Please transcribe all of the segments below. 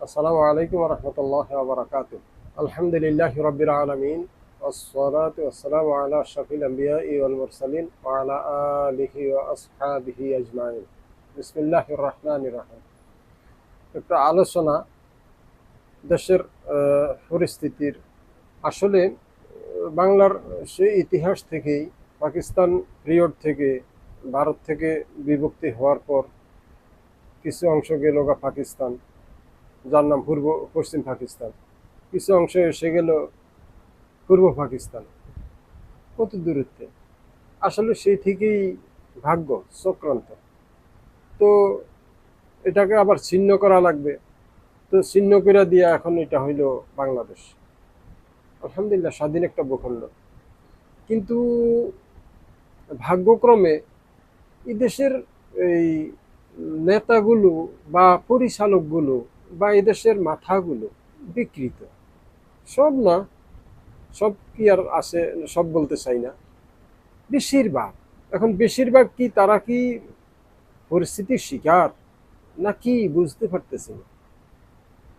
السلام عليكم ورحمة الله وبركاته الحمد لله رب العالمين والصلاة والسلام على أشرف الأنبياء والمرسلين وعلى آله وأصحابه أجمعين بسم الله الرحمن الرحيم একটা আলোচনা দেশের আহ, পরিস্থিতির আসলে আহ, বাংলার সেই ইতিহাস থেকেই পাকিস্তান পিরিয়ড থেকে ভারত থেকে বিভক্তি হওয়ার পর কিছু অংশ গেল গা পাকিস্তান যার নাম পূর্ব পশ্চিম পাকিস্তান। কিছু অংশ এসে গেল পূর্ব পাকিস্তান। কত দূরত্বে? আসলে সেই থেকেই ভাগ্য, চক্রান্ত। তো এটাকে আবার ছিন্ন করা লাগবে। তো ছিন্ন করে দিয়া এখন এটা হইল বাংলাদেশ। আলহামদুলিল্লাহ, স্বাধীন একটা ভূখণ্ড। কিন্তু ভাগ্যক্রমে এই দেশের এই নেতাগুলো বা পরিচালকগুলো বা এদেশের মাথাগুলো বিকৃত। সব না, সব কি আর আছে, সব বলতে চাই না। বেশিরভাগ, এখন বেশিরভাগ কি তারা কি পরিস্থিতির শিকার? নাকি বুঝতে পারতেছি না।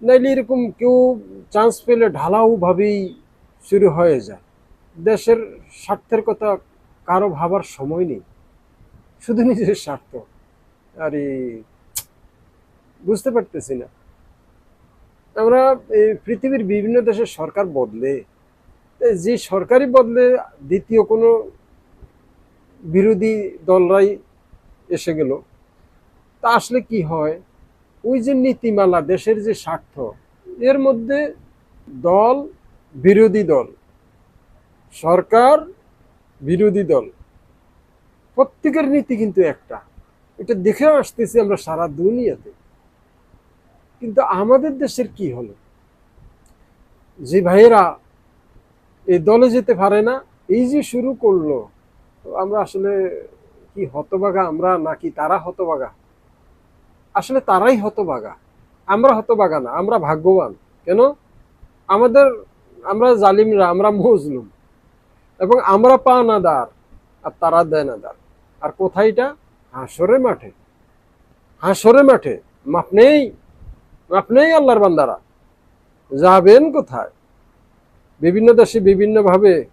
নাইলে এরকম কেউ চান্স পেলে ঢালাও ভাবেই শুরু হয়ে যায়। দেশের স্বার্থের কথা কারও ভাবার সময় নেই। শুধু নিজের স্বার্থ। আরে, বুঝতে পারতেছি না। আমরা এই পৃথিবীর বিভিন্ন দেশের সরকার বদলে যে সরকারই বদলে দ্বিতীয় কোনো বিরোধী দলরাই এসে গেল। তা আসলে কি হয়? ওই যে নীতিমালা, দেশের যে স্বার্থ, এর মধ্যে দল বিরোধী দল, সরকার বিরোধী দল, প্রত্যেকের নীতি কিন্তু একটা। এটা দেখে আসতেছি আমরা সারা দুনিয়াতে। কিন্তু আমাদের দেশের কি হলো? যে ভাইয়েরা এই দলে যেতে পারে না, এই যে শুরু করল আমরা আসলে কি হতবাগা আমরা নাকি তারা হতবাগা? আসলে তারাই হতবাগা। আমরা হতবাগা না, আমরা ভাগ্যবান। কেন? আমাদের, আমরা জালিমরা, আমরা মজলুম। এবং আমরা পানাদার, আর তারা দেনাদার। আর কোথায়টা হাসরে মাঠে। হাসরে মাঠে। মাপ নেই। মাপ নেই আল্লাহর বান্দারা। যাবেন কোথায়? বিভিন্ন দেশে বিভিন্নভাবে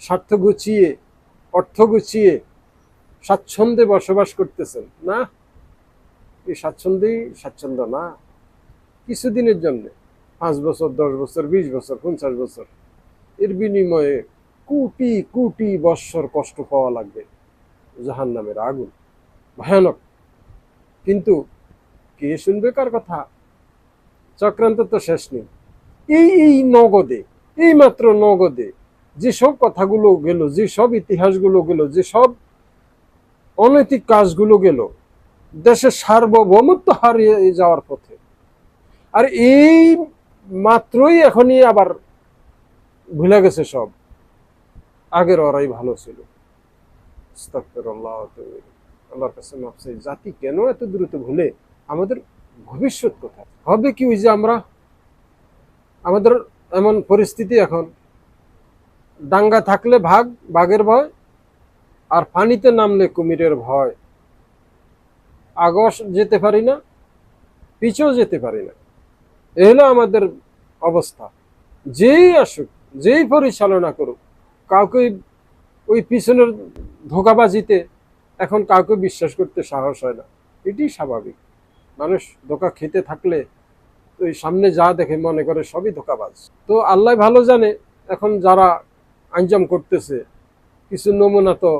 স্বার্থ গুছিয়ে, অর্থ গুছিয়ে স্বাচ্ছন্দ্যে বসবাস করতেছেন। না এই স্বাচ্ছন্দ্যেই স্বাচ্ছন্দ্য না। কিছুদিনের জন্য, পাঁচ বছর, দশ বছর, বিশ বছর, পঞ্চাশ বছর, এর বিনিময়ে কোটি কোটি বৎসর কষ্ট পাওয়া লাগবে। জাহান নামের আগুন। ভয়ানক। কিন্তু কে শুনবে কার কথা? চক্রান্ত তো শেষ নেই। এই এই নগদে, এই মাত্র নগদে যেসব কথাগুলো গেল, যেসব ইতিহাসগুলো গেল, যেসব অনৈতিক কাজগুলো গেল, দেশের সার্বভৌমত্ব হারিয়ে যাওয়ার পথে। আর এই মাত্রই এখনই আবার ভুলে গেছে সব। আগের ওরাই ভালো ছিল। আল্লাহর কাছে জাতি কেন এত দ্রুত ভুলে? আমাদের ভবিষ্যৎ কোথায় হবে কি ওই যে আমরা, আমাদের এমন পরিস্থিতি এখন। ডাঙ্গা থাকলে ভাগ বাঘের ভয়, আর পানিতে নামলে কুমিরের ভয়। আগস যেতে পারি না, পিছেও যেতে পারি না। এ হলো আমাদের অবস্থা। যেই আসুক, যেই পরিচালনা করুক, কাউকে ওই পিছনের ধোকাবাজিতে এখন কাউকে বিশ্বাস করতে সাহস হয় না। এটি স্বাভাবিক। মানুষ ধোকা খেতে থাকলে ওই সামনে যা দেখে মনে করে সবই ধোকাবাজ। তো আল্লাহ ভালো জানে, এখন যারা আঞ্জাম করতেছে, কিছু নমুনা তো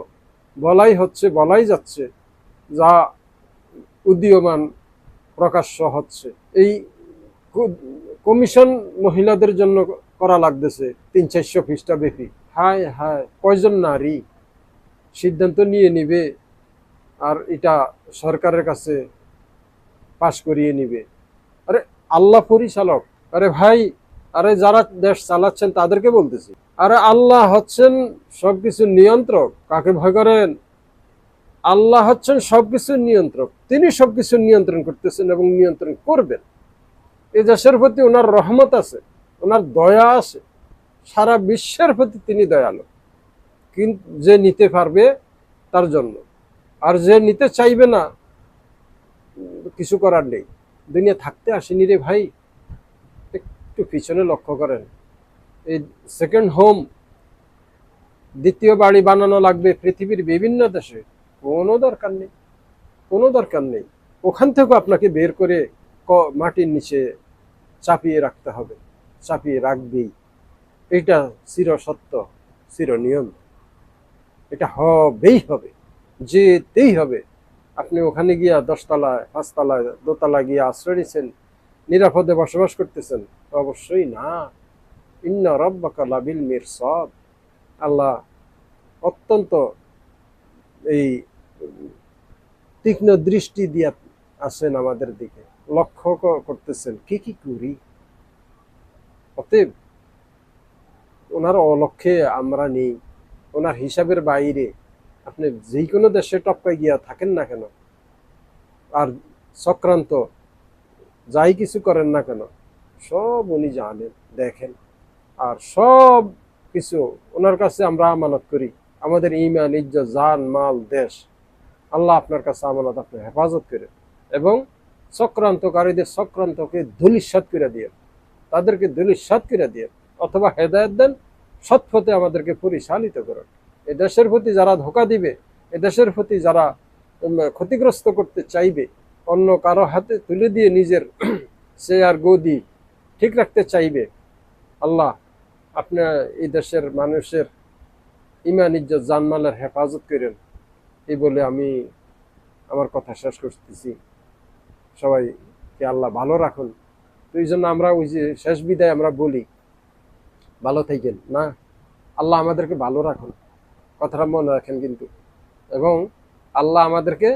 বলাই হচ্ছে, বলাই যাচ্ছে, যা উদীয়মান প্রকাশ্য হচ্ছে। এই কমিশন মহিলাদের জন্য করা লাগতেছে তিন চারশো পৃষ্ঠা হায় হায়, কয়জন নারী? সিদ্ধান্ত নিয়ে নিবে, আর এটা সরকারের কাছে পাশ করিয়ে নিবে। আরে আল্লাহ পরিচালক। আরে ভাই, আরে যারা দেশ চালাচ্ছেন তাদেরকে বলতেছি। আরে আল্লাহ হচ্ছেন সবকিছু নিয়ন্ত্রক। কাকে ভয় করেন? আল্লাহ হচ্ছেন সবকিছুর নিয়ন্ত্রক। তিনি সবকিছু নিয়ন্ত্রণ করতেছেন এবং নিয়ন্ত্রণ করবেন। এ দেশের প্রতি ওনার রহমত আছে, ওনার দয়া আছে। সারা বিশ্বের প্রতি তিনি দয়ালু। কিন্তু যে নিতে পারবে তার জন্য। আর যে নিতে চাইবে না কিছু করার নেই। দুনিয়া থাকতে আসেনি রে ভাই। একটু পিছনে লক্ষ্য করেন। এই সেকেন্ড হোম দ্বিতীয় বাড়ি বানানো লাগবে পৃথিবীর বিভিন্ন দেশে। কোনো দরকার নেই। কোনো দরকার নেই। ওখান থেকেও আপনাকে বের করে মাটির নিচে চাপিয়ে রাখতে হবে। চাপিয়ে রাখবেই। এটা চির সত্য চির নিয়ম এটা হবেই হবে। যেতেই হবে। আপনি ওখানে গিয়া দশতলায়, পাঁচতলায়, দোতলায় গিয়ে আশ্রয় নিছেন, নিরাপদে বসবাস করতেছেন, অবশ্যই না। ইন্ন রব্বাকা লাবিল মির সব আল্লাহ অত্যন্ত এই তীক্ষ্ণ দৃষ্টি দিয়া আছেন আমাদের দিকে, লক্ষ্য করতেছেন। কি কি করি? অতএব ওনার অলক্ষ্যে আমরা নেই, ওনার হিসাবের বাইরে আপনি যে কোনো দেশে টপকায় গিয়া থাকেন না কেন? আর চক্রান্ত, যাই কিছু করেন না কেন, সব উনি জানেন, দেখেন। আর সব কিছু ওনার কাছে আমরা আমানত করি। আমাদের ইমান ইজ্জত, জান, মাল, দেশ, আল্লাহ আপনার কাছে আমানত আপনি হেফাজত করেন এবং চক্রান্তকারীদের চক্রান্তকে ধুলিস্বাদ করে দিয়ে তাদেরকে ধুলিস্বাদ করে দিয়ে অথবা হেদায়ত দেন সৎপথে আমাদেরকে পরিচালিত করেন। দেশের প্রতি যারা ধোকা দিবে দেশের প্রতি যারা ক্ষতিগ্রস্ত করতে চাইবে, অন্য কারও হাতে তুলে দিয়ে নিজের আর গদি ঠিক রাখতে চাইবে, আল্লাহ আপনার এই দেশের মানুষের ইমান ইজ্জত, জানমালের হেফাজত করেন। এই বলে আমি আমার কথা শেষ করতেছি। সবাইকে আল্লাহ ভালো রাখুন। তো এই জন্য আমরা ওই যে শেষ বিদায় আমরা বলি, ভালো থাকেন, না? আল্লাহ আমাদেরকে ভালো রাখুন। কথাটা মনে রাখেন কিন্তু। এবং আল্লাহ আমাদেরকে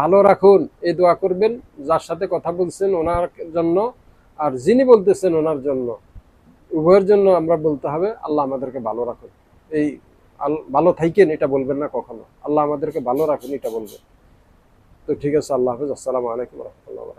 ভালো রাখুন, এই দোয়া করবেন, যার সাথে কথা বলছেন ওনার জন্য, আর যিনি বলতেছেন ওনার জন্য, উভয়ের জন্য আমরা বলতে হবে, আল্লাহ আমাদেরকে ভালো রাখুন। এই ভালো থাইকেন এটা বলবেন না কখনো। আল্লাহ আমাদেরকে ভালো রাখুন এটা বলবেন। তো ঠিক আছে, আল্লাহ হাফিজ, আসসালামু আলাইকুম রহমতুল্লাহ